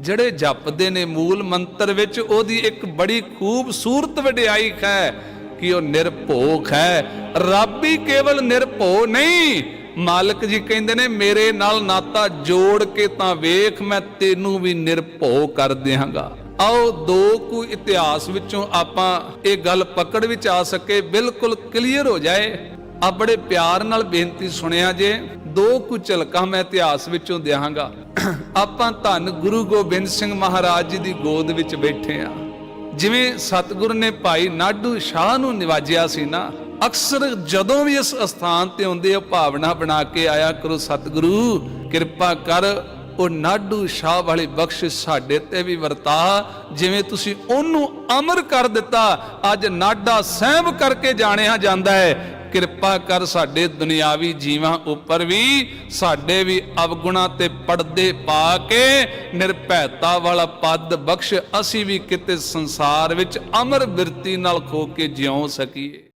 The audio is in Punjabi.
ਜਿਹੜੇ ਜਪਦੇ ਨੇ ਮੂਲ ਮੰਤਰ ਵਿੱਚ, ਉਹਦੀ ਇੱਕ ਬੜੀ ਖੂਬਸੂਰਤ ਵਡਿਆਈ ਹੈ ਕਿ ਉਹ ਨਿਰਭੋਖ ਹੈ। ਰੱਬ ਹੀ ਕੇਵਲ ਨਿਰਭੋ ਨਹੀਂ। ਮਾਲਕ ਜੀ ਕਹਿੰਦੇ ਨੇ, ਮੇਰੇ ਨਾਲ ਨਾਤਾ ਜੋੜ ਕੇ ਤਾਂ ਵੇਖ, ਮੈਂ ਤੈਨੂੰ ਵੀ ਨਿਰਭੋ ਕਰ ਦਿਆਂਗਾ। ਆਓ, ਦੋ ਕੁ ਇਤਿਹਾਸ ਵਿੱਚੋਂ ਆਪਾਂ ਇਹ ਗੱਲ ਪਕੜ ਵਿੱਚ ਆ ਸਕੇ, ਬਿਲਕੁਲ ਕਲੀਅਰ ਹੋ ਜਾਏ। ਆ ਬੜੇ ਪਿਆਰ ਨਾਲ ਬੇਨਤੀ ਸੁਣਿਆ ਜੇ। ਦੋ ਕੁ ਝਲਕਾਂ ਮੈਂ ਇਤਿਹਾਸ ਵਿੱਚੋਂ ਦਿਆਂਗਾ। ਆਪਾਂ ਧੰਨ ਗੁਰੂ ਗੋਬਿੰਦ ਸਿੰਘ ਮਹਾਰਾਜ ਜੀ ਦੀ ਗੋਦ ਵਿੱਚ ਬੈਠੇ ਆ। ਜਿਵੇਂ ਸਤਿਗੁਰ ਨੇ ਭਾਈ ਨਾਡੂ ਸ਼ਾਹ ਨੂੰ ਨਿਵਾਜਿਆ ਸੀ ਨਾ, ਅਕਸਰ ਜਦੋਂ ਵੀ ਇਸ ਅਸਥਾਨ ਤੇ ਆਉਂਦੇ ਆ, ਭਾਵਨਾ ਬਣਾ ਕੇ ਆਇਆ ਕਰੋ ਸਤਿਗੁਰੂ, ਕਿਰਪਾ ਕਰ, ਉਹ ਨਾਡੂ ਸ਼ਾਹ ਵਾਲੀ ਬਖਸ਼ਿਸ਼ ਸਾਡੇ ਤੇ ਵੀ ਵਰਤਾ। ਜਿਵੇਂ ਤੁਸੀਂ ਉਹਨੂੰ ਅਮਰ ਕਰ ਦਿੱਤਾ, ਅੱਜ ਨਾਡਾ ਸਹਿਬ ਕਰਕੇ ਜਾਣਿਆ ਜਾਂਦਾ ਹੈ। ਕਿਰਪਾ ਕਰ ਸਾਡੇ ਦੁਨਿਆਵੀ ਜੀਵਾਂ ਉੱਪਰ ਵੀ ਸਾਡੇ ਵੀ ਅਵਗੁਣਾ ਤੇ ਪਰਦੇ ਪਾ ਕੇ ਨਿਰਭੈਤਾ ਵਾਲਾ ਪਦ ਬਖਸ਼ ਅਸੀਂ ਵੀ ਕਿਤੇ ਸੰਸਾਰ ਵਿੱਚ ਅਮਰ ਬਿਰਤੀ ਨਾਲ ਖੋ ਕੇ ਜਿਉ ਸਕੀਏ।